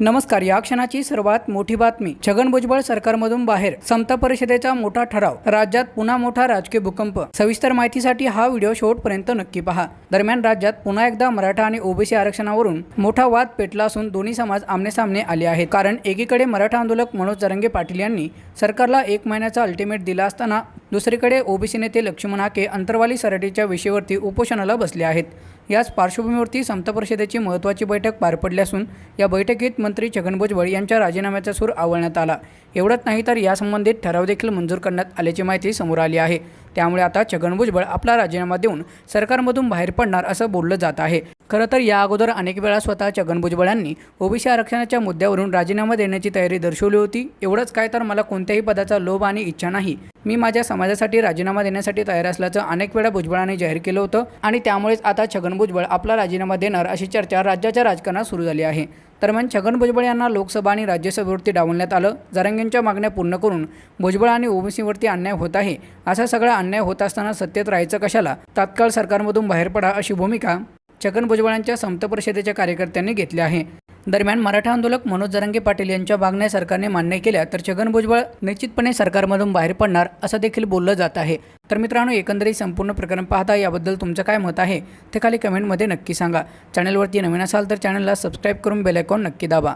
नमस्कार या क्षणाची सर्वात मोठी बातमी. छगन भुजबळ सरकारमधून बाहेर. समता परिषदेचा मोठा ठराव. राज्यात पुन्हा मोठा राजकीय भूकंप. सविस्तर माहितीसाठी हा व्हिडिओ शेवटपर्यंत नक्की पहा. दरम्यान राज्यात पुन्हा एकदा मराठा आणि ओबीसी आरक्षणावरून मोठा वाद पेटला असून दोन्ही समाज आमनेसामने आले आहेत. कारण एकीकडे मराठा आंदोलक मनोज जरंगे पाटील यांनी सरकारला एक महिन्याचा अल्टिमेट दिला असताना दुसरीकडे ओबीसी नेते लक्ष्मण हाके अंतरवाली सराटीच्या विषयावरती उपोषणाला बसले आहेत. याच पार्श्वभूमीवरती समता परिषदेची महत्त्वाची बैठक पार पडली असून या बैठकीत मंत्री छगन भुजबळ यांच्या राजीनाम्याचा सूर आवळण्यात आला. एवढंच नाही तर यासंबंधित ठराव देखील मंजूर करण्यात आल्याची माहिती समोर आली आहे. त्यामुळे आता छगन भुजबळ आपला राजीनामा देऊन सरकारमधून बाहेर पडणार असं बोललं जात आहे. खरं तर या अगोदर अनेक वेळा स्वतः छगन भुजबळ यांनी ओबीसी आरक्षणाच्या मुद्द्यावरून राजीनामा देण्याची तयारी दर्शवली होती. एवढंच काय तर मला कोणत्याही पदाचा लोभ आणि इच्छा नाही. मी माझ्या समाजासाठी राजीनामा देण्यासाठी तयार असल्याचं अनेक वेळा भुजबळांनी जाहीर केलं होतं आणि त्यामुळेच आता छगन भुजबळ आपला राजीनामा देणार अशी चर्चा राज्याच्या राजकारणात सुरू झाली आहे. दरम्यान छगन भुजबळ यांना लोकसभा आणि राज्यसभेवरती डावलण्यात आलं. जरांगेंच्या मागण्या पूर्ण करून भुजबळ आणि ओबीसीवरती अन्याय होत आहे. असा सगळा अन्याय होत असताना सत्तेत राहायचं कशाला? तात्काळ सरकारमधून बाहेर पडा अशी भूमिका छगन भुजबळांच्या समता परिषदेच्या कार्यकर्त्यांनी घेतली आहे. दरम्यान मराठा आंदोलक मनोज जरांगे पाटील यांच्या मागण्या सरकारने मान्य केल्या तर छगन भुजबळ निश्चितपणे सरकारमधून बाहेर पडणार असं देखील बोललं जात आहे. तर मित्रांनो एकंदरीत संपूर्ण प्रकरण पाहता याबद्दल तुमचं काय मत आहे ते खाली कमेंटमध्ये नक्की सांगा. चॅनलवरती नवीन असाल तर चॅनलला सबस्क्राईब करून बेलायकॉन नक्की दाबा.